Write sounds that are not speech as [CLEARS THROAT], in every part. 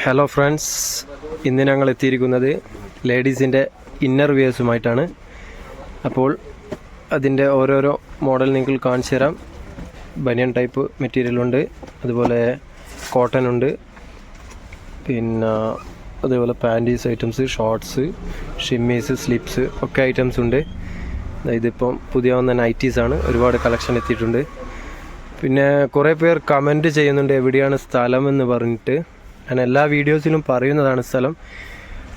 Hello friends ഇന്ന് ഞങ്ങൾ എത്തിയിരിക്കുന്നത് ലേഡീസിന്റെ ഇന്നർ വിയേഴ്സുമായിട്ടാണ് അപ്പോൾ അതിന്റെ ഓരോരോ മോഡൽ നിങ്ങൾ കാണിച്ചു തരാം. ബനിയൻ ടൈപ്പ് മെറ്റീരിയൽ ഉണ്ട് അതുപോലെ കോട്ടൺ ഉണ്ട് പിന്നെ അതേപോലെ panties items shorts shimmies slips ഒക്കെ ഐറ്റംസ് ഉണ്ട്. ഇതിപ്പം പുതിയ വന്ന നൈറ്റീസ് ആണ് ഒരുപാട് കളക്ഷൻ എത്തിയിട്ടുണ്ട്. പിന്നെ കുറേ പേർ കമന്റ് ചെയ്യുന്നുണ്ട് എവിടെയാണ് സ്ഥലം എന്ന് പറഞ്ഞിട്ട്. ഞാൻ എല്ലാ വീഡിയോസിലും പറയുന്നതാണ് സ്ഥലം.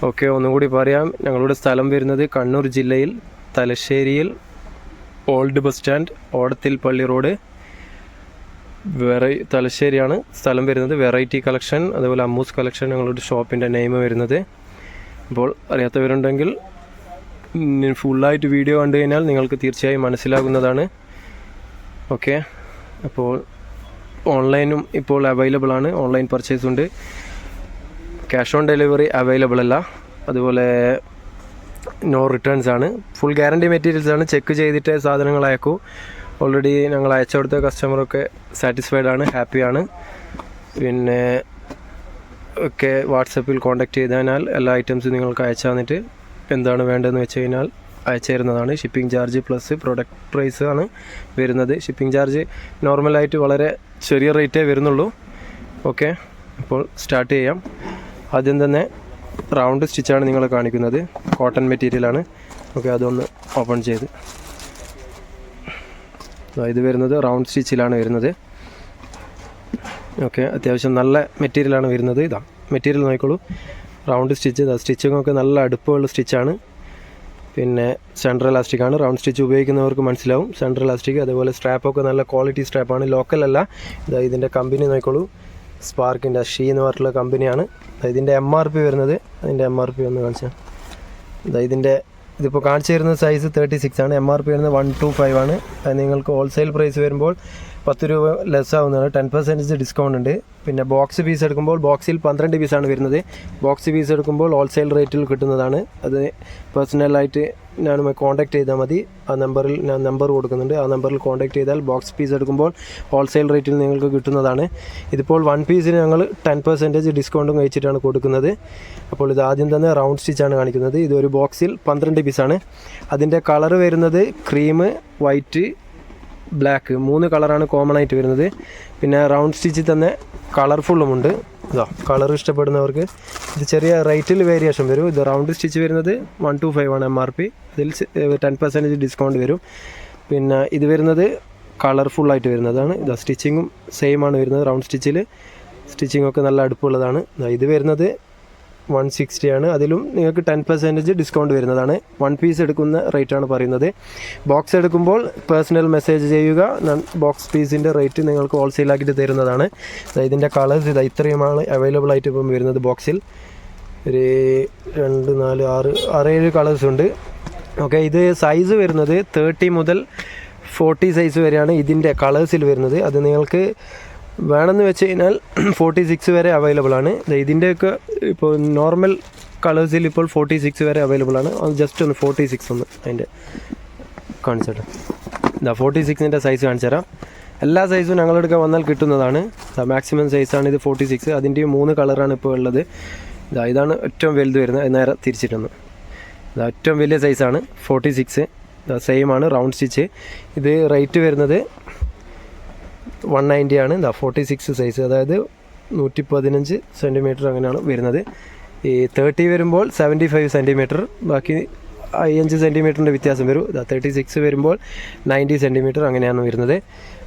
ഓക്കെ ഒന്നുകൂടി പറയാം. ഞങ്ങളുടെ സ്ഥലം വരുന്നത് കണ്ണൂർ ജില്ലയിൽ തലശ്ശേരിയിൽ ഓൾഡ് ബസ് സ്റ്റാൻഡ് ഓടത്തിൽ പള്ളി റോഡ്. വെറൈ തലശ്ശേരിയാണ് സ്ഥലം വരുന്നത്. വെറൈറ്റി കളക്ഷൻ അതുപോലെ അമ്മൂസ് കളക്ഷൻ ഞങ്ങളുടെ ഷോപ്പിന്റെ നെയിം വരുന്നത്. അപ്പോൾ അറിയാത്തവരുണ്ടെങ്കിൽ ഫുള്ളായിട്ട് വീഡിയോ കണ്ടു കഴിഞ്ഞാൽ നിങ്ങൾക്ക് തീർച്ചയായും മനസ്സിലാകുന്നതാണ്. ഓക്കെ അപ്പോൾ ഓൺലൈനും ഇപ്പോൾ അവൈലബിൾ ആണ്. ഓൺലൈൻ പർച്ചേസ് ഉണ്ട്. ക്യാഷ് ഓൺ ഡെലിവറി അവൈലബിൾ അല്ല. അതുപോലെ നോ റിട്ടേൺസ് ആണ്. ഫുൾ ഗ്യാരണ്ടി മെറ്റീരിയൽസ് ആണ്. ചെക്ക് ചെയ്തിട്ട് സാധനങ്ങൾ അയക്കൂ. ഓൾറെഡി ഞങ്ങൾ അയച്ചു കൊടുത്ത കസ്റ്റമറൊക്കെ സാറ്റിസ്ഫൈഡ് ആണ് ഹാപ്പിയാണ് പിന്നെ ഒക്കെ വാട്സപ്പിൽ കോൺടാക്ട് ചെയ്തതിനാൽ എല്ലാ ഐറ്റംസും നിങ്ങൾക്ക് അയച്ചു തന്നിട്ട് എന്താണ് വേണ്ടതെന്ന് വെച്ച് കഴിഞ്ഞാൽ അയച്ചു തരുന്നതാണ്. Shipping charge plus product price ആണ് വരുന്നത്. ഷിപ്പിംഗ് ചാർജ് നോർമലായിട്ട് വളരെ ചെറിയ റേറ്റേ വരുന്നുള്ളൂ. ഓക്കെ അപ്പോൾ സ്റ്റാർട്ട് ചെയ്യാം. ആദ്യം തന്നെ റൗണ്ട് സ്റ്റിച്ചാണ് നിങ്ങളെ കാണിക്കുന്നത്. കോട്ടൺ മെറ്റീരിയലാണ് ഓക്കെ അതൊന്ന് ഓപ്പൺ ചെയ്ത്. ഇത് വരുന്നത് റൗണ്ട് സ്റ്റിച്ചിലാണ് വരുന്നത്. ഓക്കെ അത്യാവശ്യം നല്ല മെറ്റീരിയലാണ് വരുന്നത്. ഇതാ മെറ്റീരിയൽ നോക്കിക്കോളൂ. റൗണ്ട് സ്റ്റിച്ച് ഇതാ സ്റ്റിച്ചിങ് ഒക്കെ നല്ല അടുപ്പമുള്ള സ്റ്റിച്ചാണ് പിന്നെ സെൻട്രൽ ഇലാസ്റ്റിക് ആണ്. റൗണ്ട് സ്റ്റിച്ച് ഉപയോഗിക്കുന്നവർക്ക് മനസ്സിലാവും. സെൻട്രൽ ഇലാസ്റ്റിക് അതേപോലെ സ്ട്രാപ്പൊക്കെ നല്ല ക്വാളിറ്റി സ്ട്രാപ്പാണ് ലോക്കൽ അല്ല. ഇതാ ഇതിന്റെ കമ്പനി നോക്കിക്കോളൂ. സ്പാർക്കിന്റെ ഷീ എന്ന് പറഞ്ഞിട്ടുള്ള കമ്പനിയാണ് ഇതിന്റെ എം ആർ പി വരുന്നത്. അതിന്റെ എം ആർ പി ഒന്ന് കാണിച്ചാൽ ഇതാ ഇതിന്റെ ഇതിപ്പോൾ കാണിച്ചു തരുന്ന സൈസ് തേർട്ടി സിക്സ് ആണ്. എം ആർ പി വരുന്നത് വൺ ടു ഫൈവ് ആണ്. നിങ്ങൾക്ക് ഹോൾസെയിൽ പ്രൈസ് വരുമ്പോൾ പത്ത് രൂപ ലെസ് ആവുന്നതാണ്. ടെൻ പെർസെന്റേജ് ഡിസ്കൗണ്ട് ഉണ്ട്. പിന്നെ ബോക്സ് പീസ് എടുക്കുമ്പോൾ ബോക്സിൽ പന്ത്രണ്ട് പീസാണ് വരുന്നത്. ബോക്സ് പീസ് എടുക്കുമ്പോൾ ഹോൾസെയിൽ റേറ്റിൽ കിട്ടുന്നതാണ്. അത് പേഴ്സണലായിട്ട് ഞാൻ കോൺടാക്ട് ചെയ്താൽ മതി. ആ നമ്പറിൽ ഞാൻ നമ്പർ കൊടുക്കുന്നുണ്ട്. ആ നമ്പറിൽ കോൺടാക്ട് ചെയ്താൽ ബോക്സ് പീസ് എടുക്കുമ്പോൾ ഹോൾസെയിൽ റേറ്റിൽ നിങ്ങൾക്ക് കിട്ടുന്നതാണ്. ഇതിപ്പോൾ വൺ പീസിന് ഞങ്ങൾ ടെൻ പെർസെന്റേജ് ഡിസ്കൗണ്ടും കഴിച്ചിട്ടാണ് കൊടുക്കുന്നത്. അപ്പോൾ ഇത് ആദ്യം തന്നെ റൗണ്ട് സ്റ്റിച്ചാണ് കാണിക്കുന്നത്. ഇത് ഒരു ബോക്സിൽ പന്ത്രണ്ട് പീസാണ് അതിന്റെ കളർ വരുന്നത് ക്രീം വൈറ്റ് ബ്ലാക്ക് മൂന്ന് കളറാണ് കോമൺ ആയിട്ട് വരുന്നത്. പിന്നെ റൗണ്ട് സ്റ്റിച്ചിൽ തന്നെ കളർഫുള്ളുമുണ്ട് ഇതാ കളർ ഇഷ്ടപ്പെടുന്നവർക്ക് ഇത് ചെറിയ റേറ്റിൽ വേരിയേഷൻ വരും. ഇത് റൗണ്ട് സ്റ്റിച്ച് വരുന്നത് വൺ ടു ഫൈവ് ആണ് എം ആർ പി ഇതിൽ ടെൻ പെർസെന്റേജ് ഡിസ്കൗണ്ട് വരും. പിന്നെ ഇത് വരുന്നത് കളർഫുള്ളായിട്ട് വരുന്നതാണ്. ഇതാ സ്റ്റിച്ചിങ്ങും സെയിം ആണ് വരുന്നത്. റൗണ്ട് സ്റ്റിച്ചിൽ സ്റ്റിച്ചിങ്ങൊക്കെ നല്ല അടുപ്പുള്ളതാണ്. ഇത് വരുന്നത് വൺ സിക്സ്റ്റി ആണ്. അതിലും നിങ്ങൾക്ക് ടെൻ പെർസെന്റേജ് ഡിസ്കൗണ്ട് വരുന്നതാണ്. വൺ പീസ് എടുക്കുന്ന റേറ്റ് ആണ് പറയുന്നത്. ബോക്സ് എടുക്കുമ്പോൾ പേഴ്സണൽ മെസ്സേജ് ചെയ്യുക. ബോക്സ് പീസിന്റെ റേറ്റ് നിങ്ങൾക്ക് ഹോൾസെയിൽ ആക്കിയിട്ട് തരുന്നതാണ്. ഇതിന്റെ കളേഴ്സ് ഇത് ഇത്രയുമാണ് അവൈലബിൾ ആയിട്ട് ഇപ്പം വരുന്നത് ബോക്സിൽ ഒരു രണ്ട് നാല് ആറ് ആറേഴ് കളേഴ്സ് ഉണ്ട്. ഓക്കെ ഇത് സൈസ് വരുന്നത് തേർട്ടി മുതൽ ഫോർട്ടി സൈസ് വരെയാണ് ഇതിന്റെ കളേഴ്സിൽ വരുന്നത്. അത് നിങ്ങൾക്ക് വേണമെന്ന് വെച്ച് കഴിഞ്ഞാൽ [CLEARS THROAT] ഫോർട്ടി സിക്സ് വരെ അവൈലബിൾ ആണ്. ഇതിന്റെയൊക്കെ ഇപ്പോൾ നോർമൽ കളേഴ്സിൽ ഇപ്പോൾ ഫോർട്ടി സിക്സ് വരെ അവൈലബിൾ ആണ്. ജസ്റ്റ് ഒന്ന് ഫോർട്ടി സിക്സ് ഒന്ന് അതിന്റെ കാണിച്ചിട്ട്. ഇതാ ഫോർട്ടി സിക്സിന്റെ സൈസ് കാണിച്ചു തരാം. എല്ലാ സൈസും ഞങ്ങളെടുക്കാൻ വന്നാൽ കിട്ടുന്നതാണ്. മാക്സിമം സൈസാണ് ഇത് ഫോർട്ടി സിക്സ് അതിന്റെ മൂന്ന് കളറാണ് ഇപ്പോൾ ഉള്ളത്. ഇതാ ഇതാണ് ഏറ്റവും വലുത് വരുന്നത്. നേരെ തിരിച്ചിട്ടൊന്ന്. ഇതാ ഏറ്റവും വലിയ സൈസാണ് ഫോർട്ടി സിക്സ് സെയിം ആണ് റൗണ്ട് സ്റ്റിച്ച് ഇത് റേറ്റ് വരുന്നത് വൺ നയന്റി ആണ്. ഇതാ ഫോർട്ടി സിക്സ് സൈസ് അതായത് നൂറ്റി പതിനഞ്ച് സെന്റിമീറ്റർ അങ്ങനെയാണ് വരുന്നത്. ഈ തേർട്ടി വരുമ്പോൾ സെവന്റി ഫൈവ് സെന്റിമീറ്റർ ബാക്കി അഞ്ച് സെന്റിമീറ്ററിന്റെ വ്യത്യാസം വരും. തേർട്ടി സിക്സ് വരുമ്പോൾ നയന്റി സെന്റിമീറ്റർ അങ്ങനെയാണ് വരുന്നത്.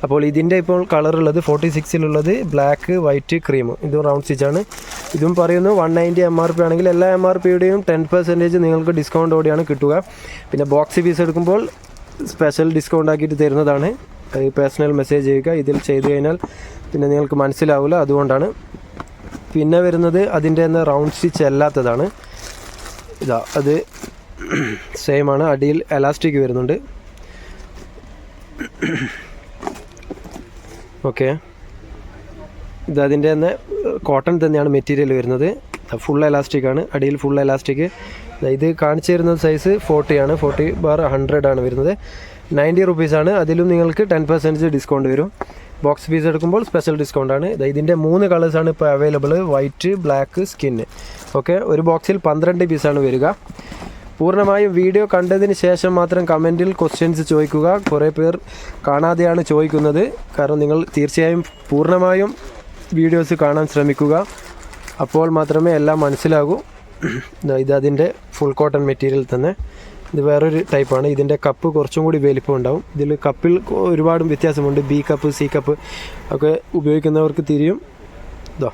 അപ്പോൾ ഇതിന്റെ ഇപ്പോൾ കളറുള്ളത് ഫോർട്ടി സിക്സിലുള്ളത് ബ്ലാക്ക് വൈറ്റ് ക്രീം ഇതും റൗണ്ട് സ്റ്റിച്ചാണ് ഇതും പറയുന്നു one ninety M R P ആണെങ്കിൽ എല്ലാ എം ആർ പിയുടെയും ടെൻ പെർസെന്റേജ് നിങ്ങൾക്ക് ഡിസ്കൗണ്ടോടെയാണ് കിട്ടുക. പിന്നെ ബോക്സ് ഫീസ് എടുക്കുമ്പോൾ സ്പെഷ്യൽ ഡിസ്കൗണ്ട് ആക്കിയിട്ട് തരുന്നതാണ്. ഈ പേഴ്സണൽ മെസ്സേജ് ചെയ്യുക ഇതിൽ ചെയ്തു കഴിഞ്ഞാൽ പിന്നെ നിങ്ങൾക്ക് മനസ്സിലാവില്ല അതുകൊണ്ടാണ് പിന്നെ വരുന്നത് അതിന്റെ തന്നെ റൗണ്ട് സ്റ്റിച്ച് അല്ലാത്തതാണ്. ഇതാ അത് സെയിം ആണ്. അടിയിൽ എലാസ്റ്റിക് വരുന്നുണ്ട്. ഓക്കെ ഇത് അതിന്റെ തന്നെ കോട്ടൺ തന്നെയാണ് മെറ്റീരിയൽ വരുന്നത്. ഫുൾ എലാസ്റ്റിക് ആണ്. അടിയിൽ ഫുൾ എലാസ്റ്റിക് ഇത് കാണിച്ചു തരുന്ന സൈസ് ഫോർട്ടി ആണ്. ഫോർട്ടി ബാർ ഹൺഡ്രഡ് ആണ് വരുന്നത്. നയന്റി റുപ്പീസാണ് അതിലും നിങ്ങൾക്ക് ടെൻ പെർസെന്റേജ് ഡിസ്കൗണ്ട് വരും. ബോക്സ് പീസ് എടുക്കുമ്പോൾ സ്പെഷ്യൽ ഡിസ്കൗണ്ട് ആണ്. ഇതിന്റെ മൂന്ന് കളേഴ്സാണ് ഇപ്പോൾ available white black skin okay ഒരു ബോക്സിൽ പന്ത്രണ്ട് പീസാണ് വരിക. പൂർണമായും വീഡിയോ കണ്ടതിന് ശേഷം മാത്രം കമന്റിൽ ക്വസ്റ്റ്യൻസ് ചോദിക്കുക. കുറേ പേർ കാണാതെയാണ് ചോദിക്കുന്നത്. കാരണം നിങ്ങൾ തീർച്ചയായും പൂർണമായും വീഡിയോസ് കാണാൻ ശ്രമിക്കുക. അപ്പോൾ മാത്രമേ എല്ലാം മനസ്സിലാകൂ. ഇത് അതിന്റെ ഫുൾ കോട്ടൺ മെറ്റീരിയൽ തന്നെ. ഇത് വേറൊരു ടൈപ്പാണ് ഇതിന്റെ കപ്പ് കുറച്ചും കൂടി വലിപ്പം ഉണ്ടാവും. ഇതിൽ കപ്പിൽ ഒരുപാട് വ്യത്യാസമുണ്ട്. ബി കപ്പ് സി കപ്പ് ഒക്കെ ഉപയോഗിക്കുന്നവർക്ക് തിരിയും. ഇതോ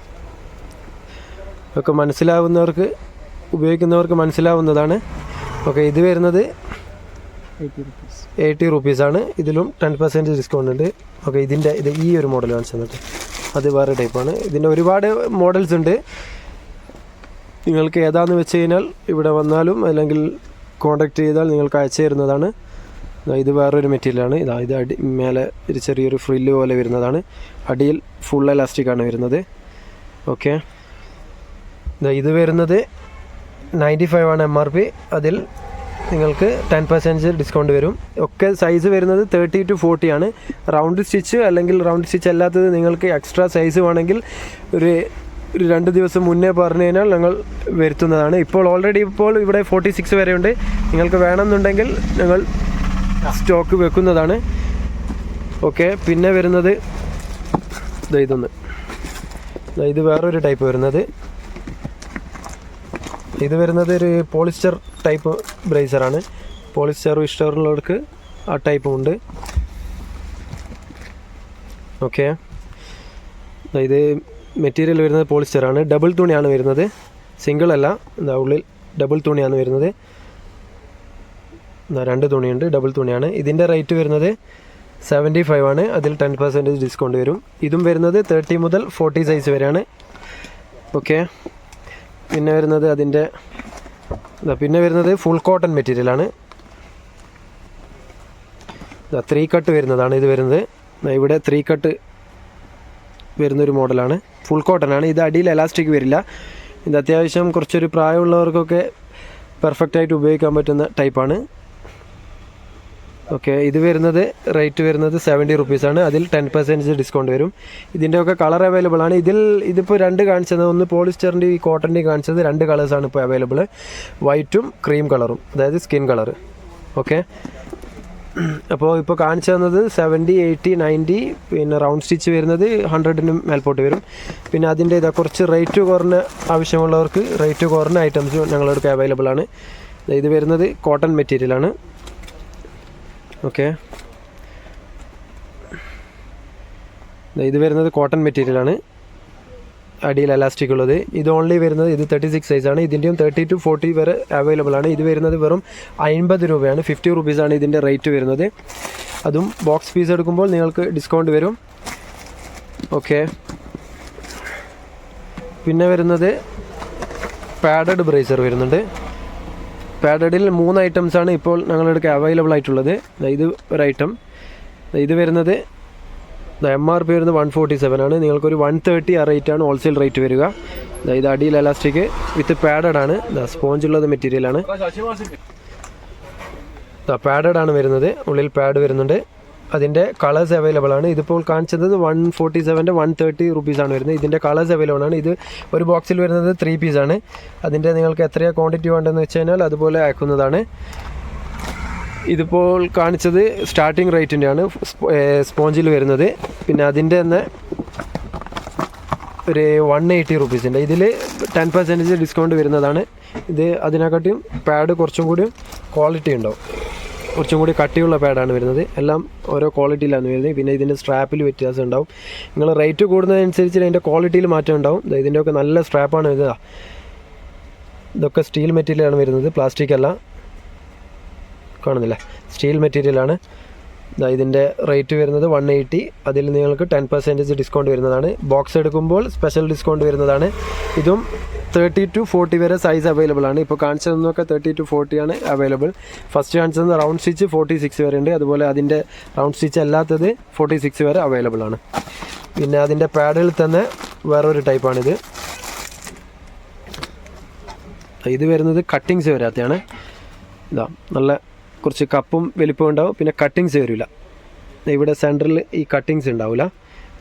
ഒക്കെ മനസ്സിലാവുന്നവർക്ക് ഉപയോഗിക്കുന്നവർക്ക് മനസ്സിലാവുന്നതാണ്. ഓക്കെ ഇത് വരുന്നത് എയ്റ്റി റുപ്പീസാണ് ഇതിലും ടെൻ പെർസെന്റ് ഡിസ്കൗണ്ട് ഉണ്ട്. ഓക്കെ ഇതിന്റെ ഇത് ഈ ഒരു മോഡൽ കാണിച്ചു തന്നിട്ട്. അത് വേറെ ടൈപ്പാണ് ഇതിന്റെ ഒരുപാട് മോഡൽസ് ഉണ്ട്. നിങ്ങൾക്ക് ഏതാണെന്ന് വെച്ച് കഴിഞ്ഞാൽ ഇവിടെ വന്നാലും അല്ലെങ്കിൽ കോൺടാക്ട് ചെയ്താൽ നിങ്ങൾക്ക് അയച്ചു തരുന്നതാണ്. ഇത് വേറൊരു മെറ്റീരിയലാണ് ഇതാ ഇത് അടി മേലെ ഒരു ചെറിയൊരു ഫ്രില്ല് പോലെ വരുന്നതാണ്. അടിയിൽ ഫുൾ ആണ് വരുന്നത്. ഓക്കെ ഇത് വരുന്നത് നയന്റി ഫൈവ് ആണ് എം ആർ പി അതിൽ നിങ്ങൾക്ക് ടെൻ പെർസെന്റേജ് ഡിസ്കൗണ്ട് വരും. ഒക്കെ സൈസ് വരുന്നത് തേർട്ടി ടു ഫോർട്ടി ആണ്. റൗണ്ട് സ്റ്റിച്ച് അല്ലെങ്കിൽ റൗണ്ട് സ്റ്റിച്ച് അല്ലാത്തത് നിങ്ങൾക്ക് എക്സ്ട്രാ സൈസ് വേണമെങ്കിൽ ഒരു ഒരു രണ്ട് ദിവസം മുന്നേ പറഞ്ഞു കഴിഞ്ഞാൽ ഞങ്ങൾ വരുത്തുന്നതാണ്. ഇപ്പോൾ ഓൾറെഡി ഇപ്പോൾ ഇവിടെ ഫോർട്ടി സിക്സ് വരെയുണ്ട്. നിങ്ങൾക്ക് വേണമെന്നുണ്ടെങ്കിൽ ഞങ്ങൾ സ്റ്റോക്ക് വെക്കുന്നതാണ്. ഓക്കെ പിന്നെ വരുന്നത് ഇതൊന്ന്. ഇത് വേറൊരു ടൈപ്പ് വരുന്നത്. ഇത് വരുന്നത് ഒരു പോളിസ്റ്റർ ടൈപ്പ് ബ്രേസറാണ് പോളിസ്റ്റർ ഇഷ്ടമുള്ളവർക്ക് ആ ടൈപ്പും ഉണ്ട്. ഓക്കെ ഇത് മെറ്റീരിയൽ വരുന്നത് പോളിസ്റ്ററാണ് ഡബിൾ തുണിയാണ് വരുന്നത്. സിംഗിൾ അല്ല. എന്താ ഉള്ളിൽ ഡബിൾ തുണിയാണ് വരുന്നത്. രണ്ട് തുണിയുണ്ട്. ഡബിൾ തുണിയാണ്. ഇതിന്റെ റേറ്റ് വരുന്നത് സെവന്റി ഫൈവ് ആണ്. അതിൽ ടെൻ പെർസെന്റേജ് ഡിസ്കൗണ്ട് വരും. ഇതും വരുന്നത് തേർട്ടി മുതൽ ഫോർട്ടി സൈസ് വരെയാണ്. ഓക്കെ പിന്നെ വരുന്നത് അതിന്റെ പിന്നെ വരുന്നത് ഫുൾ കോട്ടൺ മെറ്റീരിയലാണ് ത്രീ കട്ട് വരുന്നതാണ് ഇത് വരുന്നത്. ഇവിടെ ത്രീ കട്ട് വരുന്നൊരു മോഡലാണ്. ഫുൾ കോട്ടൺ ആണ്. ഇത് അടിയിൽ എലാസ്റ്റിക് വരില്ല. ഇത് അത്യാവശ്യം കുറച്ചൊരു പ്രായമുള്ളവർക്കൊക്കെ പെർഫെക്റ്റ് ആയിട്ട് ഉപയോഗിക്കാൻ പറ്റുന്ന ടൈപ്പാണ് ഓക്കെ ഇത് വരുന്നത് റേറ്റ് വരുന്നത് സെവന്റി റുപ്പീസാണ് അതിൽ ടെൻ പെർസെന്റേജ് ഡിസ്കൗണ്ട് വരും. ഇതിന്റെയൊക്കെ കളർ അവൈലബിൾ ആണ്. ഇതിൽ ഇതിപ്പോൾ രണ്ട് കാണിച്ചത്. ഒന്ന് പോളിസ്റ്ററിന്റെ ഈ കോട്ടന്റെയും കാണിച്ചത് രണ്ട് കളേഴ്സാണ് ഇപ്പോൾ അവൈലബിൾ വൈറ്റും ക്രീം കളറും അതായത് സ്കിൻ കളർ ഓക്കെ അപ്പോൾ ഇപ്പോൾ കാണിച്ചു തന്നത് സെവന്റി എയ്റ്റി നയന്റി പിന്നെ റൗണ്ട് സ്റ്റിച്ച് വരുന്നത് ഹൺഡ്രഡിന് മേൽപോട്ട് വരും. പിന്നെ അതിന്റെ ഇതാ കുറച്ച് റേറ്റ് കുറഞ്ഞ ആവശ്യമുള്ളവർക്ക് റേറ്റ് കുറഞ്ഞ ഐറ്റംസ് ഞങ്ങളെടുക്കുക അവൈലബിൾ ആണ്. ഇത് വരുന്നത് കോട്ടൺ മെറ്റീരിയലാണ് ഓക്കെ ഇത് വരുന്നത് കോട്ടൺ മെറ്റീരിയലാണ് അടിയിൽ അലാസ്റ്റിക് ഉള്ളത്. ഇത് ഓൺലി വരുന്നത് ഇത് തേർട്ടി സിക്സ് സൈസാണ് ഇതിന്റെയും തേർട്ടി ടു ഫോർട്ടി വരെ അവൈലബിൾ ആണ്. ഇത് വരുന്നത് വെറും അൻപത് രൂപയാണ്. ഫിഫ്റ്റി റുപ്പീസാണ് ഇതിന്റെ റേറ്റ് വരുന്നത്. അതും ബോക്സ് പീസ് എടുക്കുമ്പോൾ നിങ്ങൾക്ക് ഡിസ്കൗണ്ട് വരും. ഓക്കെ പിന്നെ വരുന്നത് പാഡഡ് ബ്രേസർ വരുന്നുണ്ട്. പാഡഡിൽ മൂന്ന് ഐറ്റംസ് ആണ് ഇപ്പോൾ ഞങ്ങളുടെ അവൈലബിൾ ആയിട്ടുള്ളത്. ഇത് ഒരു ഐറ്റം ഇത് വരുന്നത് എം ആർ പി വരുന്നത് വൺ ഫോർട്ടി സെവൻ ആണ്. നിങ്ങൾക്കൊരു വൺ തേർട്ടി ആ റേറ്റ് ആണ് ഹോൾസെയിൽ റേറ്റ് വരിക. ഇത് അടിയിൽ എലാസ്റ്റിക് വിത്ത് പാഡഡ് ആണ്. സ്പോഞ്ച് ഉള്ളത് മെറ്റീരിയലാണ് പാഡഡ് ആണ് വരുന്നത്. ഉള്ളിൽ പാഡ് വരുന്നുണ്ട്. അതിന്റെ കളേഴ്സ് അവൈലബിൾ ആണ്. ഇതിപ്പോൾ കാണിച്ചത് വൺ ഫോർട്ടി സെവന്റെ വൺ തേർട്ടി റുപ്പീസാണ് വരുന്നത്. ഇതിന്റെ കളേഴ്സ് അവൈലബിൾ ആണ്. ഇത് ഒരു ബോക്സിൽ വരുന്നത് ത്രീ പീസാണ് അതിന്റെ നിങ്ങൾക്ക് എത്രയാണ് ക്വാണ്ടിറ്റി വേണ്ടതെന്ന് വെച്ച് കഴിഞ്ഞാൽ അതുപോലെ അയക്കുന്നതാണ് ഇതിപ്പോൾ കാണിച്ചത് സ്റ്റാർട്ടിംഗ് റേറ്റിന്റെയാണ് സ്പോഞ്ചിൽ വരുന്നത്. പിന്നെ അതിന്റെ തന്നെ ഒരു വൺ എയ്റ്റി റുപ്പീസിന്റെ ഇതിൽ ടെൻ പെർസെന്റേജ് ഡിസ്കൗണ്ട് വരുന്നതാണ്. ഇത് അതിനെക്കാട്ടിയും പാഡ് കുറച്ചും കൂടി ക്വാളിറ്റി ഉണ്ടാവും. കുറച്ചും കൂടി കട്ടിയുള്ള പാഡാണ് വരുന്നത്. എല്ലാം ഓരോ ക്വാളിറ്റിയിലാണ് വരുന്നത്. പിന്നെ ഇതിന്റെ സ്ട്രാപ്പിൽ വ്യത്യാസം ഉണ്ടാവും. നിങ്ങൾ റേറ്റ് കൂടുന്നതനുസരിച്ച് അതിന്റെ ക്വാളിറ്റിയിൽ മാറ്റം ഉണ്ടാവും. ഇതിന്റെയൊക്കെ നല്ല സ്ട്രാപ്പാണ് വരുന്നത് ഇതൊക്കെ സ്റ്റീൽ മെറ്റീരിയലാണ് വരുന്നത്. പ്ലാസ്റ്റിക് അല്ല. കാണുന്നില്ല? സ്റ്റീൽ മെറ്റീരിയലാണ് ഇതിന്റെ റേറ്റ് വരുന്നത് വൺ എയ്റ്റി അതിൽ നിങ്ങൾക്ക് ടെൻ പെർസെന്റേജ് ഡിസ്കൗണ്ട് വരുന്നതാണ്. ബോക്സ് എടുക്കുമ്പോൾ സ്പെഷ്യൽ ഡിസ്കൗണ്ട് വരുന്നതാണ്. ഇതും തേർട്ടി ടു ഫോർട്ടി വരെ സൈസ് അവൈലബിൾ ആണ്. ഇപ്പോൾ കാണിച്ചതെന്നൊക്കെ തേർട്ടി ടു ഫോർട്ടി ആണ് അവൈലബിൾ ഫസ്റ്റ് കാണിച്ചത് റൗണ്ട് സ്റ്റിച്ച് ഫോർട്ടി സിക്സ് വരെ ഉണ്ട്. അതുപോലെ അതിന്റെ റൗണ്ട് സ്റ്റിച്ച് അല്ലാത്തത് ഫോർട്ടി സിക്സ് വരെ അവൈലബിൾ ആണ്. പിന്നെ അതിന്റെ പാഡിൽ തന്നെ വേറൊരു ടൈപ്പാണിത് ഇത് വരുന്നത് കട്ടിങ്സ് വരാത്തതാണ് ഇതാ നല്ല കുറച്ച് കപ്പും വലിപ്പവും ഉണ്ടാവും. പിന്നെ കട്ടിങ്സ് വരില്ല. ഇവിടെ സെന്ററിൽ ഈ കട്ടിങ്സ് ഉണ്ടാവില്ല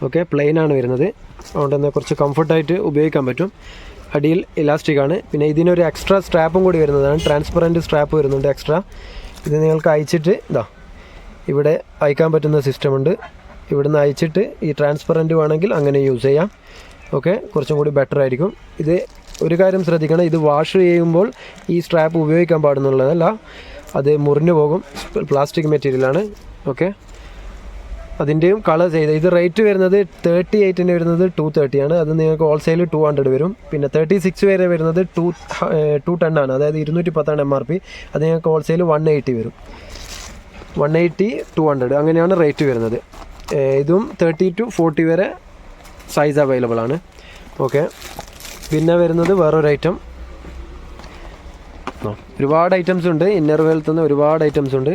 ഓക്കെ പ്ലെയിൻ ആണ് വരുന്നത്. അതുകൊണ്ട് തന്നെ കുറച്ച് കംഫർട്ടായിട്ട് ഉപയോഗിക്കാൻ പറ്റും. അടിയിൽ ഇലാസ്റ്റിക് ആണ്. പിന്നെ ഇതിനൊരു എക്സ്ട്രാ സ്ട്രാപ്പും കൂടി വരുന്നതാണ്. ട്രാൻസ്പെറന്റ് സ്ട്രാപ്പ് വരുന്നുണ്ട് എക്സ്ട്രാ ഇത് നിങ്ങൾക്ക് അയച്ചിട്ട് ഇതാ ഇവിടെ അയക്കാൻ പറ്റുന്ന സിസ്റ്റമുണ്ട് ഇവിടുന്ന് അയച്ചിട്ട് ഈ ട്രാൻസ്പെറന്റ് വേണമെങ്കിൽ അങ്ങനെ യൂസ് ചെയ്യാം. ഓക്കെ കുറച്ചും കൂടി ബെറ്റർ ആയിരിക്കും. ഇത് ഒരു കാര്യം ശ്രദ്ധിക്കണം. ഇത് വാഷ് ചെയ്യുമ്പോൾ ഈ സ്ട്രാപ്പ് ഉപയോഗിക്കാൻ പാടുന്നുള്ളതല്ല. അത് മുറിഞ്ഞു പോകും. പ്ലാസ്റ്റിക് മെറ്റീരിയലാണ്. ഓക്കെ അതിന്റെയും കളർ ചെയ്ത് ഇത് റേറ്റ് വരുന്നത് തേർട്ടി എയ്റ്റിന് വരുന്നത് ടു തേർട്ടി ആണ്. അത് നിങ്ങൾക്ക് ഹോൾസെയിൽ ടു ഹൺഡ്രഡ് വരും. പിന്നെ തേർട്ടി സിക്സ് വരെ വരുന്നത് ടു ടു ടെൻ ആണ്. അതായത് ഇരുന്നൂറ്റി പത്താണ് എം ആർ പി അത് നിങ്ങൾക്ക് ഹോൾസെയിൽ വൺ എയ്റ്റി വരും. വൺ എയ്റ്റി ടു ഹൺഡ്രഡ് അങ്ങനെയാണ് റേറ്റ് വരുന്നത്. ഇതും തേർട്ടി ടു ഫോർട്ടി വരെ സൈസ് അവൈലബിൾ ആണ്. ഓക്കെ പിന്നെ വരുന്നത് വേറൊരു ഐറ്റം ഒരുപാട് ഐറ്റംസ് ഉണ്ട്. ഇന്നർ വെൽത്ത് തന്നെ ഒരുപാട് ഐറ്റംസ് ഉണ്ട്.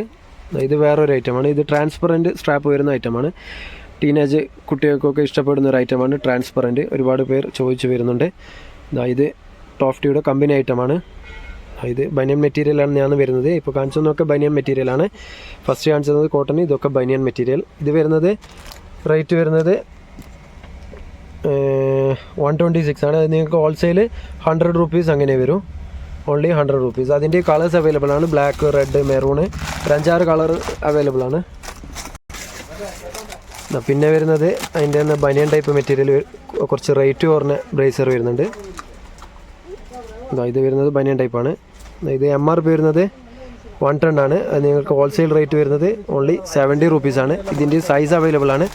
ഇത് വേറൊരു ഐറ്റമാണ് ഇത് ട്രാൻസ്പെറന്റ് സ്ട്രാപ്പ് വരുന്ന ഐറ്റമാണ് ടീനേജ് കുട്ടികൾക്കൊക്കെ ഇഷ്ടപ്പെടുന്ന ഒരു ഐറ്റമാണ് ട്രാൻസ്പെറന്റ് ഒരുപാട് പേർ ചോദിച്ചു വരുന്നുണ്ട്. ഇത് ടോഫ്റ്റിയുടെ കമ്പനി ഐറ്റമാണ് ഇത് ബനിയൻ മെറ്റീരിയലാണ് ഞാൻ വരുന്നത്. ഇപ്പോൾ കാണിച്ചതൊക്കെ ബനിയൻ മെറ്റീരിയലാണ് ഫസ്റ്റ് കാണിച്ചത് കോട്ടൺ ഇതൊക്കെ ബനിയൻ മെറ്റീരിയൽ ഇത് വരുന്നത് റേറ്റ് വരുന്നത് വൺ ട്വന്റി സിക്സ് ആണ്. നിങ്ങൾക്ക് ഹോൾസെയിൽ ഹൺഡ്രഡ് റുപ്പീസ് അങ്ങനെ വരും. ഓൺലി ഹൺഡ്രഡ് റുപ്പീസ് അതിന്റെ കളേഴ്സ് അവൈലബിൾ ആണ്. ബ്ലാക്ക് റെഡ് മെറൂണ് ഒരു അഞ്ചാറ് കളർ അവൈലബിൾ ആണ്. പിന്നെ വരുന്നത് അതിന്റെ തന്നെ ബനിയൻ ടൈപ്പ് മെറ്റീരിയൽ കുറച്ച് റേറ്റ് കുറഞ്ഞ ബ്രേസർ വരുന്നുണ്ട്. ഇത് വരുന്നത് ബനിയൻ ടൈപ്പാണ് ഇത് എം ആർ പി വരുന്നത് വൺ ടെൻ ആണ്. അത് നിങ്ങൾക്ക് ഹോൾസെയിൽ റേറ്റ് വരുന്നത് ഓൺലി സെവന്റി റുപ്പീസ് ആണ്. ഇതിന്റെ സൈസ് അവൈലബിൾ ആണ്.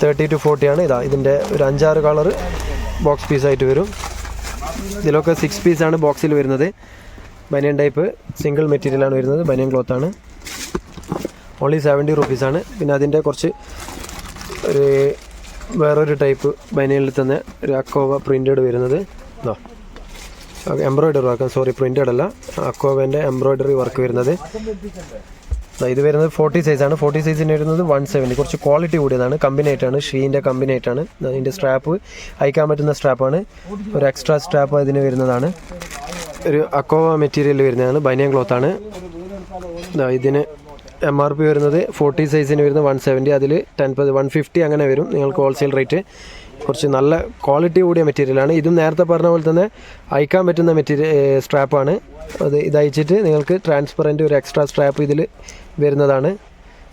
തേർട്ടി ടു ഫോർട്ടി ആണ്. ഇതാ ഇതിന്റെ ഒരു അഞ്ചാറ് കളർ ബോക്സ് പീസായിട്ട് വരും. ഇതിലൊക്കെ സിക്സ് പീസാണ് ബോക്സിൽ വരുന്നത്. ബനിയൻ ടൈപ്പ് സിംഗിൾ മെറ്റീരിയലാണ് വരുന്നത്. ബനിയൻ ക്ലോത്ത് ആണ്. ഓൺലി സെവന്റി റുപ്പീസാണ് പിന്നെ അതിന്റെ കുറച്ച് ഒരു വേറൊരു ടൈപ്പ് ബനിയനിൽ തന്നെ ഒരു അക്കോവ പ്രിന്റഡ് വരുന്നത്. ഇതാ എംബ്രോയ്ഡറി വർക്ക് സോറി പ്രിന്റഡ് അല്ല. അക്കോവേന്റെ എംബ്രോയ്ഡറി വർക്ക് വരുന്നത്. ഇത് വരുന്നത് ഫോർട്ടി ആണ്. ഫോർട്ടി സൈസിന് വരുന്നത് വൺ സെവന്റി കുറച്ച് ക്വാളിറ്റി കൂടിയതാണ്. കമ്പിനേറ്റാണ് ഷീന്റെ കമ്പിനേറ്റാണ് അതിന്റെ സ്ട്രാപ്പ് അയക്കാൻ പറ്റുന്ന സ്ട്രാപ്പാണ് ഒരു എക്സ്ട്രാ സ്ട്രാപ്പ് ഇതിന് വരുന്നതാണ്. ഒരു അക്കോവ മെറ്റീരിയൽ വരുന്നതാണ്. ബനിയൻ ദാ ഇതിന് എം ആർ പി വരുന്നത് ഫോർട്ടി സൈസിന് വരുന്നത് വൺ സെവന്റി അതിൽ ടെൻ വൺ ഫിഫ്റ്റി അങ്ങനെ വരും. നിങ്ങൾക്ക് ഹോൾസെയിൽ റേറ്റ് കുറച്ച് നല്ല ക്വാളിറ്റി കൂടിയ മെറ്റീരിയലാണ് ഇതും നേരത്തെ പറഞ്ഞ പോലെ തന്നെ അയക്കാൻ പറ്റുന്ന മെറ്റീരിയൽ സ്ട്രാപ്പാണ് അത് ഇത് അയച്ചിട്ട് നിങ്ങൾക്ക് ട്രാൻസ്പെറന്റ് ഒരു എക്സ്ട്രാ സ്ട്രാപ്പ് ഇതിൽ വരുന്നതാണ്.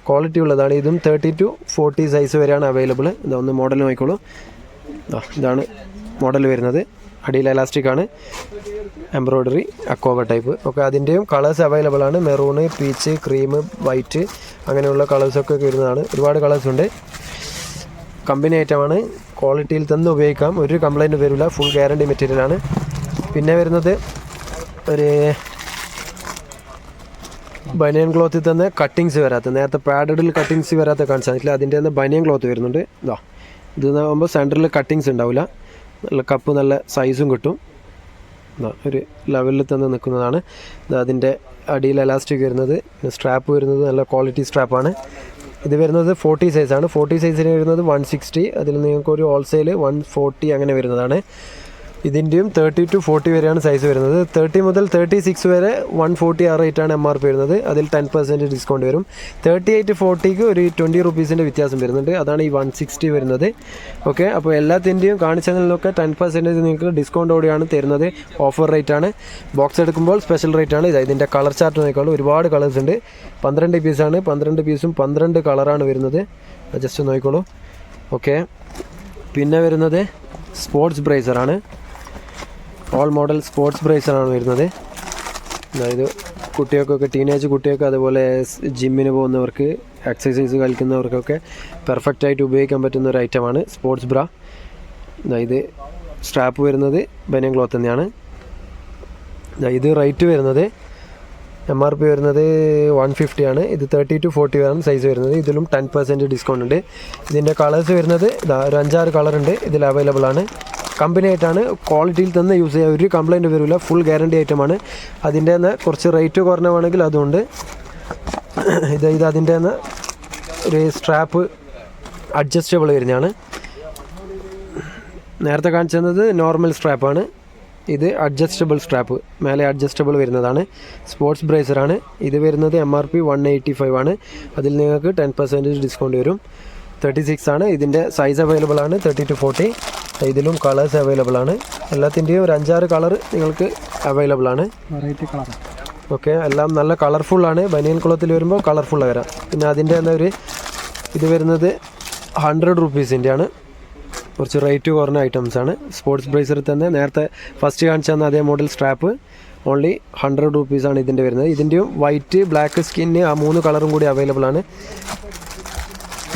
ക്വാളിറ്റി ഉള്ളതാണ്. ഇതും തേർട്ടി ടു ഫോർട്ടി സൈസ് വരെയാണ് അവൈലബിൾ ഒന്ന് മോഡൽ നോക്കിക്കോളൂ. ഇതാണ് മോഡൽ വരുന്നത്. അടിയിൽ എലാസ്റ്റിക് ആണ്. എംബ്രോയ്ഡറി അക്കോവ ടൈപ്പ് ഒക്കെ അതിന്റെയും കളേഴ്സ് അവൈലബിൾ ആണ്. മെറൂണ് പീച്ച് ക്രീം വൈറ്റ് അങ്ങനെയുള്ള കളേഴ്സൊക്കെ വരുന്നതാണ്. ഒരുപാട് കളേഴ്സ് ഉണ്ട്. കമ്പനി ഐറ്റമാണ് ക്വാളിറ്റിയിൽ തന്നെ ഉപയോഗിക്കാം. ഒരു കംപ്ലൈന്റ് വരില്ല. ഫുൾ ഗ്യാരണ്ടി മെറ്റീരിയലാണ് പിന്നെ വരുന്നത് ഒരു ബനിയൻ ക്ലോത്തിൽ തന്നെ കട്ടിങ്സ് വരാത്ത നേരത്തെ പാഡഡിൽ കട്ടിങ്സ് വരാത്ത കാണിച്ചാൽ അതിന്റെ തന്നെ ബനിയൻ ക്ലോത്ത് വരുന്നുണ്ട്. ഇതാ ഇത് ആകുമ്പോൾ സെന്ററിൽ കട്ടിങ്സ് ഉണ്ടാവില്ല നല്ല കപ്പ് നല്ല സൈസും കിട്ടും. ഒരു ലെവലിൽ തന്നെ നിൽക്കുന്നതാണ്. അതിന്റെ അടിയിൽ എലാസ്റ്റിക് വരുന്നത് സ്ട്രാപ്പ് വരുന്നത് നല്ല ക്വാളിറ്റി സ്ട്രാപ്പാണ് ഇത് വരുന്നത് ഫോർട്ടി സൈസാണ് ഫോർട്ടി സൈസിന് വരുന്നത് വൺ സിക്സ്റ്റി അതിൽ നിങ്ങൾക്ക് ഒരു ഹോൾസെയിൽ വൺ ഫോർട്ടി അങ്ങനെ വരുന്നതാണ്. ഇതിന്റെയും തേർട്ടി ടു ഫോർട്ടി വരെയാണ് സൈസ് വരുന്നത്. തേർട്ടി മുതൽ തേർട്ടി സിക്സ് വരെ വൺ ഫോർട്ടി ആ റേറ്റാണ് എം ആർ പി വരുന്നത്. അതിൽ ടെൻ പെർസെന്റ് ഡിസ്കൗണ്ട് വരും. തേർട്ടി എയ്റ്റ് ഫോർട്ടിക്ക് ഒരു ട്വന്റി റുപ്പീസിന്റെ വ്യത്യാസം വരുന്നുണ്ട്. അതാണ് ഈ വൺ സിക്സ്റ്റി വരുന്നത്. ഓക്കെ അപ്പോൾ എല്ലാത്തിന്റെയും കാണിച്ചതിലൊക്കെ ടെൻ പെർസെന്റേജ് നിങ്ങൾക്ക് ഡിസ്കൗണ്ടോടെയാണ് തരുന്നത്. ഓഫർ റേറ്റ് ആണ്. ബോക്സ് എടുക്കുമ്പോൾ സ്പെഷ്യൽ റേറ്റ് ആണ്. ഇത് ഇതിന്റെ കളർ ചാർട്ട് നോക്കിക്കോളൂ. ഒരുപാട് കളേഴ്സ് ഉണ്ട്. പന്ത്രണ്ട് പീസാണ് പന്ത്രണ്ട് പീസും പന്ത്രണ്ട് കളറാണ് വരുന്നത്. ജസ്റ്റ് നോക്കിക്കോളൂ. ഓക്കെ പിന്നെ വരുന്നത് സ്പോർട്സ് ബ്രേസറാണ് ഓൾ മോഡൽ സ്പോർട്സ് ബ്രേസറാണ് വരുന്നത്. അതായത് കുട്ടികൾക്കൊക്കെ ടീനേജ് കുട്ടികൾക്ക് അതുപോലെ ജിമ്മിന് പോകുന്നവർക്ക് എക്സസൈസ് കളിക്കുന്നവർക്കൊക്കെ പെർഫെക്റ്റ് ആയിട്ട് ഉപയോഗിക്കാൻ പറ്റുന്ന ഒരു ഐറ്റമാണ് സ്പോർട്സ് ബ്ര ഇത് സ്ട്രാപ്പ് വരുന്നത് ബനിയൻ ക്ലോത്ത് തന്നെയാണ്. ഇത് റേറ്റ് വരുന്നത് എം ആർ പി വരുന്നത് വൺ ഫിഫ്റ്റി ആണ്. ഇത് തേർട്ടി ടു ഫോർട്ടി ആണ് സൈസ് വരുന്നത്. ഇതിലും ടെൻ പെർസെന്റ് ഡിസ്കൗണ്ട് ഉണ്ട്. ഇതിന്റെ കളേഴ്സ് വരുന്നത് ഒരു അഞ്ചാറ് കളർ ഉണ്ട്. ഇതിൽ അവൈലബിൾ ആണ്. കമ്പനി ആയിട്ടാണ് ക്വാളിറ്റിയിൽ തന്നെ യൂസ് ചെയ്യുക ഒരു കംപ്ലൈന്റ് വരില്ല ഫുൾ ഗ്യാരണ്ടി ഐറ്റമാണ് അതിന്റെ തന്നെ കുറച്ച് റേറ്റ് കുറഞ്ഞാണെങ്കിൽ അതുകൊണ്ട് ഇത് ഇത് അതിന്റെ തന്നെ ഒരു സ്ട്രാപ്പ് അഡ്ജസ്റ്റബിൾ വരുന്നതാണ്. നേരത്തെ കാണിച്ചു തന്നത് നോർമൽ സ്ട്രാപ്പാണ് ഇത് അഡ്ജസ്റ്റബിൾ സ്ട്രാപ്പ് മേലെ അഡ്ജസ്റ്റബിൾ വരുന്നതാണ്. സ്പോർട്സ് ബ്രേസറാണ് ഇത് വരുന്നത് M R P one eighty five ആണ്. അതിൽ നിങ്ങൾക്ക് ടെൻ പെർസെന്റേജ് ഡിസ്കൗണ്ട് വരും. തേർട്ടി സിക്സ് ആണ്. ഇതിന്റെ സൈസ് അവൈലബിൾ ആണ്. തേർട്ടി ടു ഫോർട്ടി ഇതിലും കളേഴ്സ് അവൈലബിൾ ആണ്. എല്ലാത്തിന്റെയും ഒരു അഞ്ചാറ് കളർ നിങ്ങൾക്ക് അവൈലബിൾ ആണ്. വെറൈറ്റി കളർ ഓക്കെ എല്ലാം നല്ല കളർഫുൾ ആണ്. ബനിയൻ കുളത്തിൽ വരുമ്പോൾ കളർഫുൾ വരാം. പിന്നെ അതിന്റെ തന്നെ ഒരു ഇത് വരുന്നത് ഹൺഡ്രഡ് റുപ്പീസിന്റെ ആണ്. കുറച്ച് റേറ്റ് കുറഞ്ഞ ഐറ്റംസ് ആണ്. സ്പോർട്സ് ബ്രേസറിൽ തന്നെ നേരത്തെ ഫസ്റ്റ് കാണിച്ച തന്ന അതേ മോഡൽ സ്ട്രാപ്പ് ഓൺലി ഹൺഡ്രഡ് റുപ്പീസാണ് ഇതിന്റെ വരുന്നത്. ഇതിന്റെയും വൈറ്റ് ബ്ലാക്ക് സ്കിന്ന് ആ മൂന്ന് കളറും കൂടി അവൈലബിൾ ആണ്.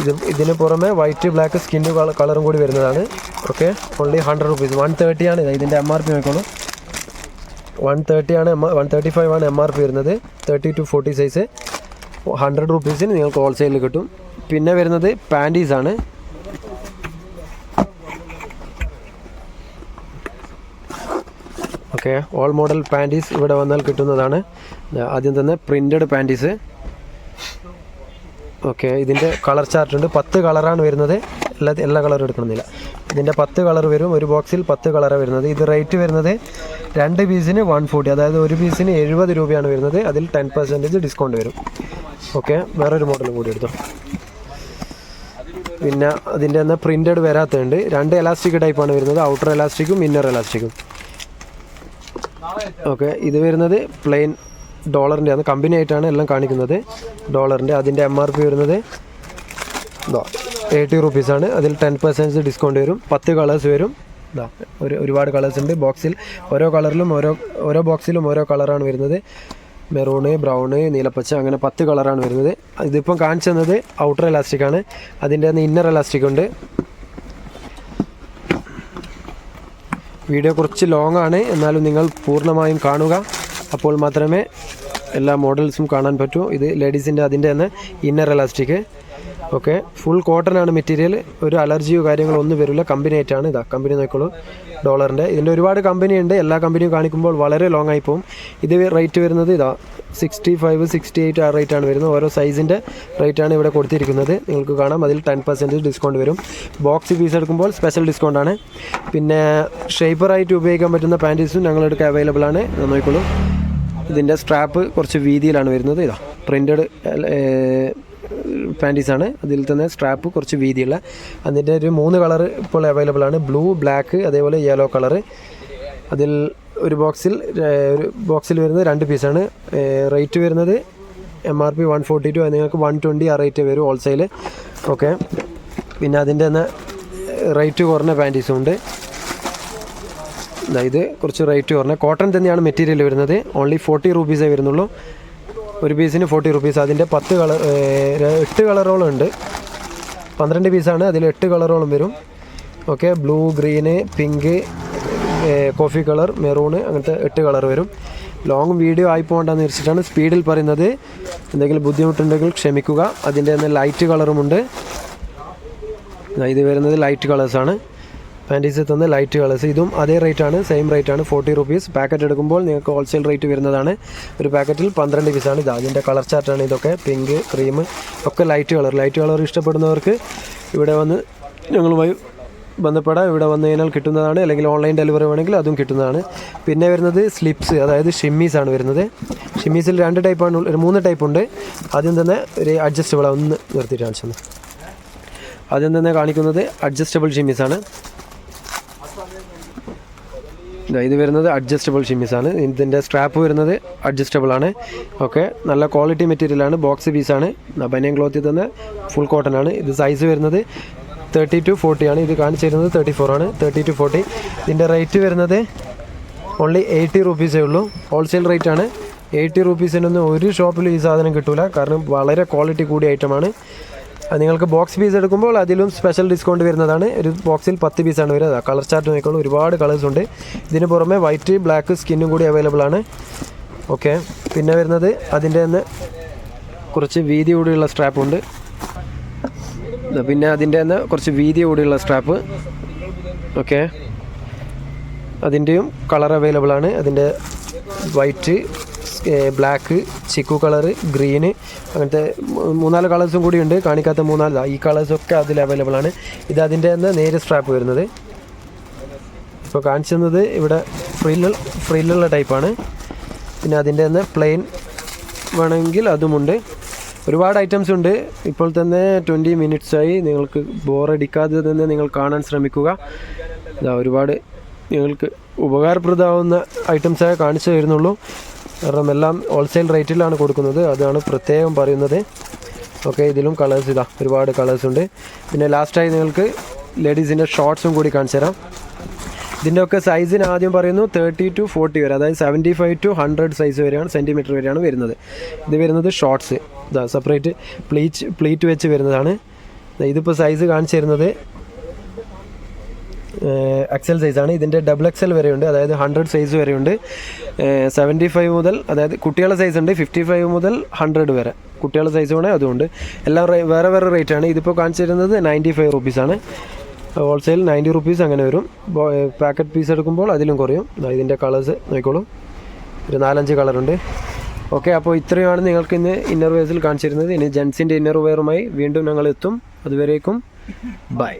ഇത് ഇതിന് പുറമെ വൈറ്റ് ബ്ലാക്ക് സ്കിൻ കളറും കൂടി വരുന്നതാണ്. Okay only hundred rupees one thirty ആണ്. ഇത് ഇതിന്റെ എം ആർ പി നോക്കണം വൺ തേർട്ടി ആണ് എം വൺ തേർട്ടി ഫൈവ് ആണ് എം ആർ പി വരുന്നത്. Thirty to forty size hundred റുപ്പീസിന് നിങ്ങൾക്ക് ഹോൾസെയിലിൽ കിട്ടും. പിന്നെ വരുന്നത് പാന്റീസ് ആണ്. ഓക്കെ ഓൾ മോഡൽ പാന്റീസ് ഇവിടെ വന്നാൽ കിട്ടുന്നതാണ്. ആദ്യം തന്നെ പ്രിന്റഡ് പാന്റീസ് ഓക്കെ ഇതിന്റെ കളർ ചാർട്ട് ഉണ്ട്. പത്ത് കളറാണ് വരുന്നത്. എല്ലാ എല്ലാ കളറും എടുക്കണമെന്നില്ല ഇതിന്റെ പത്ത് കളർ വരും. ഒരു ബോക്സിൽ പത്ത് കളറാണ് വരുന്നത്. ഇത് റേറ്റ് വരുന്നത് രണ്ട് പീസിന് വൺ ഫോർട്ടി അതായത് ഒരു പീസിന് എഴുപത് രൂപയാണ് വരുന്നത്. അതിൽ ടെൻ പെർസെന്റേജ് ഡിസ്കൗണ്ട് വരും. ഓക്കെ വേറൊരു മോഡലും കൂടി എടുത്തോ. പിന്നെ അതിന്റെ തന്നെ പ്രിന്റഡ് വരാത്തതുണ്ട്. രണ്ട് എലാസ്റ്റിക് ടൈപ്പാണ് വരുന്നത്. ഔട്ടർ എലാസ്റ്റിക്കും ഇന്നർ എലാസ്റ്റിക്കും ഓക്കെ ഇത് വരുന്നത് പ്ലെയിൻ ഡോളറിന്റെ ആണ്. കമ്പനി ആയിട്ടാണ് എല്ലാം കാണിക്കുന്നത്. ഡോളറിന്റെ അതിന്റെ എം ആർ പി വരുന്നത് ഇതാ എയ്റ്റി റുപ്പീസാണ് അതിൽ ടെൻ പെർസെന്റ് ഡിസ്കൗണ്ട് വരും. പത്ത് കളേഴ്സ് വരും. ഇതാ ഒരു ഒരുപാട് കളേഴ്സ് ഉണ്ട്. ബോക്സിൽ ഓരോ കളറിലും ഓരോ ഓരോ ബോക്സിലും ഓരോ കളറാണ് വരുന്നത്. മെറൂണ് ബ്രൗണ് നീലപ്പച്ച അങ്ങനെ പത്ത് കളറാണ് വരുന്നത്. ഇതിപ്പം കാണിച്ചു തന്നത് ഔട്ടർ ഇലാസ്റ്റിക് ആണ്. അതിന്റെ ഇന്നർ ഇലാസ്റ്റിക് ഉണ്ട്. വീഡിയോ കുറച്ച് ലോങ് ആണ്. എന്നാലും നിങ്ങൾ പൂർണമായും കാണുക. അപ്പോൾ മാത്രമേ എല്ലാ മോഡൽസും കാണാൻ പറ്റൂ. ഇത് ലേഡീസിന്റെ അതിന്റെ തന്നെ inner elastic okay. Full cotton ആണ് മെറ്റീരിയൽ. ഒരു അലർജിയോ കാര്യങ്ങളോ ഒന്നും വരില്ല. കമ്പനി ആയിട്ടാണ് ഇതാ. കമ്പനി നോക്കിക്കോളൂ ഡോളറിന്റെ. ഇതിന്റെ ഒരുപാട് കമ്പനി ഉണ്ട് എല്ലാ കമ്പനിയും കാണിക്കുമ്പോൾ വളരെ ലോങ് ആയി പോകും ഇത് റേറ്റ് വരുന്നത് ഇതാ സിക്സ്റ്റി ഫൈവ് സിക്സ്റ്റി എയ്റ്റ് ആ റേറ്റ് ആണ് വരുന്നത്. ഓരോ സൈസിന്റെ റേറ്റ് ആണ് ഇവിടെ കൊടുത്തിരിക്കുന്നത്. നിങ്ങൾക്ക് കാണാം. അതിൽ ടെൻ പെർസെന്റേജ് ഡിസ്കൗണ്ട് വരും. ബോക്സ് പീസ് എടുക്കുമ്പോൾ സ്പെഷ്യൽ ഡിസ്കൗണ്ട് ആണ്. പിന്നെ ഷേപ്പറായിട്ട് ഉപയോഗിക്കാൻ പറ്റുന്ന പാന്റീസും ഞങ്ങളുടെ അവൈലബിൾ ആണ്. നോക്കിക്കോളൂ. ഇതിന്റെ സ്ട്രാപ്പ് കുറച്ച് വീതിയിലാണ് വരുന്നത്. ഇതാ. പ്രിന്റഡ് പാന്റീസാണ് അതിൽ തന്നെ സ്ട്രാപ്പ് കുറച്ച് വീതിയുള്ള. അതിന്റെ ഒരു മൂന്ന് കളർ ഇപ്പോൾ അവൈലബിൾ ആണ്. ബ്ലൂ ബ്ലാക്ക് അതേപോലെ യെല്ലോ കളർ അതിൽ ഒരു ബോക്സിൽ ഒരു ബോക്സിൽ വരുന്നത് രണ്ട് പീസാണ് റേറ്റ് വരുന്നത് M R P one forty two നിങ്ങൾക്ക് വൺ ട്വന്റി ആ റേറ്റ് വരും ഹോൾസെയിൽ ഓക്കെ പിന്നെ അതിന്റെ തന്നെ റേറ്റ് കുറഞ്ഞ പാന്റീസും ഉണ്ട്. ഇത് കുറച്ച് റേറ്റ് കുറഞ്ഞ. കോട്ടൺ തന്നെയാണ് മെറ്റീരിയൽ വരുന്നത്. ഓൺലി ഫോർട്ടി റുപ്പീസേ വരുന്നുള്ളൂ. ഒരു പീസിന് ഫോർട്ടി റുപ്പീസ് അതിന്റെ പത്ത് കളർ എട്ട് കളറോളം ഉണ്ട്. പന്ത്രണ്ട് പീസാണ് അതിൽ എട്ട് കളറോളം വരും. Okay blue green pink coffee colour maroon അങ്ങനത്തെ എട്ട് കളർ വരും. ലോങ് വീഡിയോ ആയി പോകണ്ടെന്ന് വെച്ചിട്ടാണ് സ്പീഡിൽ പറയുന്നത്. എന്തെങ്കിലും ബുദ്ധിമുട്ടുണ്ടെങ്കിൽ ക്ഷമിക്കുക. അതിന്റെ തന്നെ ലൈറ്റ് കളറുമുണ്ട് ഇത് വരുന്നത് ലൈറ്റ് കളേഴ്സാണ് പാന്റീസ് തന്ന ലൈറ്റ് കളേഴ്സ് ഇതും അതേ റേറ്റ് ആണ് സെയിം റേറ്റ് ആണ് ഫോർട്ടി റുപ്പീസ് പാക്കറ്റ് എടുക്കുമ്പോൾ നിങ്ങൾക്ക് ഹോൾസെയിൽ റേറ്റ് വരുന്നതാണ്. ഒരു പാക്കറ്റിൽ പന്ത്രണ്ട് പീസാണ് ഇത്. അതിന്റെ കളർ ചാർട്ടാണ് ഇതൊക്കെ. പിങ്ക് ക്രീം ഒക്കെ ലൈറ്റ് കളർ ലൈറ്റ് കളർ ഇഷ്ടപ്പെടുന്നവർക്ക് ഇവിടെ വന്ന് ഞങ്ങളുമായി ബന്ധപ്പെടാം. ഇവിടെ വന്നു കഴിഞ്ഞാൽ കിട്ടുന്നതാണ്. അല്ലെങ്കിൽ ഓൺലൈൻ ഡെലിവറി വേണമെങ്കിൽ അതും കിട്ടുന്നതാണ്. പിന്നെ വരുന്നത് സ്ലിപ്സ് അതായത് ഷിമ്മീസ് ആണ് വരുന്നത്. ഷിമ്മീസിൽ രണ്ട് ടൈപ്പാണ് ഒരു മൂന്ന് ടൈപ്പ് ഉണ്ട്. ആദ്യം തന്നെ ഒരു അഡ്ജസ്റ്റബിൾ ഒന്ന് നിർത്തിയിട്ട് കാണിച്ചു ആദ്യം തന്നെ കാണിക്കുന്നത് അഡ്ജസ്റ്റബിൾ ഷിമ്മീസാണ് ഇത് വരുന്നത് അഡ്ജസ്റ്റബിൾ ഷിമ്മിസാണ് ഇതിന്റെ സ്ട്രാപ്പ് വരുന്നത് അഡ്ജസ്റ്റബിൾ ആണ്. ഓക്കെ നല്ല ക്വാളിറ്റി മെറ്റീരിയൽ ആണ്. ബോക്സ് പീസാണ് ബനിയൻ ക്ലോത്തിൽ തന്നെ ഫുൾ കോട്ടൺ ആണ്. ഇത് സൈസ് വരുന്നത് തേർട്ടി ടു ഫോർട്ടി ആണ്. ഇത് കാണിച്ചു തരുന്നത് തേർട്ടി ഫോർ ആണ്. തേർട്ടി ടു ഫോർട്ടി ഇതിന്റെ റേറ്റ് വരുന്നത് ഓൺലി എയ്റ്റി റുപ്പീസേ ഉള്ളൂ. ഹോൾസെയിൽ റേറ്റ് ആണ്. എയ്റ്റി റുപ്പീസിനൊന്നും ഒരു ഷോപ്പിലും ഈ സാധനം കിട്ടില്ല കാരണം വളരെ ക്വാളിറ്റി കൂടിയ ഐറ്റമാണ് നിങ്ങൾക്ക് ബോക്സ് പീസ് എടുക്കുമ്പോൾ അതിലും സ്പെഷ്യൽ ഡിസ്കൗണ്ട് വരുന്നതാണ്. ഒരു ബോക്സിൽ പത്ത് പീസാണ് വരുന്നത് കളർ ചാർട്ട് നോക്കിക്കോളൂ. ഒരുപാട് കളേഴ്സ് ഉണ്ട്. ഇതിന് പുറമെ വൈറ്റ് ബ്ലാക്ക് സ്കിന്നും കൂടി അവൈലബിൾ ആണ്. ഓക്കെ പിന്നെ വരുന്നത് അതിന്റെ തന്നെ കുറച്ച് വീതി കൂടിയുള്ള സ്ട്രാപ്പ് ഉണ്ട്. പിന്നെ അതിന്റെ തന്നെ കുറച്ച് വീതി കൂടിയുള്ള സ്ട്രാപ്പ് ഓക്കെ അതിന്റെയും കളർ അവൈലബിൾ ആണ്. അതിന്റെ white black chikoo colour green അങ്ങനത്തെ മൂന്നാൽ കളേഴ്സും കൂടി ഉണ്ട് കാണിക്കാത്ത മൂന്നാൽ ഈ കളേഴ്സൊക്കെ അതിൽ അവൈലബിൾ ആണ്. ഇത് അതിന്റെ തന്നെ നേരെ സ്ട്രാപ്പ് വരുന്നത്. ഇപ്പോൾ കാണിച്ചത് ഇവിടെ ഫ്രില്ല് ഫ്രില്ലുള്ള ടൈപ്പാണ് പിന്നെ അതിന്റെ തന്നെ പ്ലെയിൻ വേണമെങ്കിൽ അതുമുണ്ട് ഒരുപാട് ഐറ്റംസ് ഉണ്ട്. ഇപ്പോൾ തന്നെ ട്വന്റി ആയി. നിങ്ങൾക്ക് ബോറടിക്കാതെ തന്നെ നിങ്ങൾ കാണാൻ ശ്രമിക്കുക. ഒരുപാട് നിങ്ങൾക്ക് ഉപകാരപ്രദമാവുന്ന ഐറ്റംസായി കാണിച്ചു തരുന്നുള്ളൂ. കാരണം എല്ലാം ഹോൾസെയിൽ റേറ്റിലാണ് കൊടുക്കുന്നത്. അതാണ് പ്രത്യേകം പറയുന്നത്. ഓക്കെ ഇതിലും കളേഴ്സ് ഇതാ ഒരുപാട് കളേഴ്സ് ഉണ്ട്. പിന്നെ ലാസ്റ്റായി നിങ്ങൾക്ക് ലേഡീസിന്റെ ഷോർട്സും കൂടി കാണിച്ചു തരാം. ഇതിന്റെയൊക്കെ സൈസിന് ആദ്യം പറയുന്നു തേർട്ടി ടു ഫോർട്ടി വരെ അതായത് seventy five to hundred size വരെയാണ് സെന്റിമീറ്റർ വരെയാണ് വരുന്നത്. ഇത് വരുന്നത് ഷോർട്സ് ഇതാ സെപ്പറേറ്റ് പ്ലീച്ച് പ്ലീറ്റ് വെച്ച് വരുന്നതാണ്. ഇതിപ്പോൾ സൈസ് കാണിച്ചു തരുന്നത്. എക്സൽ സൈസാണ് ഇതിന്റെ ഡബിൾ എക്സൽ വരെയുണ്ട്. അതായത് ഹൺഡ്രഡ് സൈസ് വരെയുണ്ട്. സെവന്റി ഫൈവ് മുതൽ അതായത് കുട്ടികളുടെ സൈസ് ഉണ്ട്. ഫിഫ്റ്റി ഫൈവ് മുതൽ ഹൺഡ്രഡ് വരെ. കുട്ടികളുടെ സൈസ് വേണേൽ അതുകൊണ്ട് എല്ലാം വേറെ വേറെ റേറ്റ് ആണ്. ഇതിപ്പോൾ കാണിച്ചിരുന്നത് നയന്റി ഫൈവ് റുപ്പീസാണ് ഹോൾസെയിൽ നയന്റി റുപ്പീസ് അങ്ങനെ വരും. പാക്കറ്റ് പീസ് എടുക്കുമ്പോൾ അതിലും കുറയും. ഇതിന്റെ കളേഴ്സ് നോക്കിക്കോളൂ. ഒരു നാലഞ്ച് കളറുണ്ട് ഓക്കെ അപ്പോൾ ഇത്രയുമാണ് നിങ്ങൾക്ക് ഇന്ന് ഇന്നർ വെയർസിൽ കാണിച്ചിരുന്നത്. ഇനി ജെൻസിന്റെ ഇന്നർ വെയറുമായി വീണ്ടും ഞങ്ങൾ എത്തും. അതുവരേക്കും ബൈ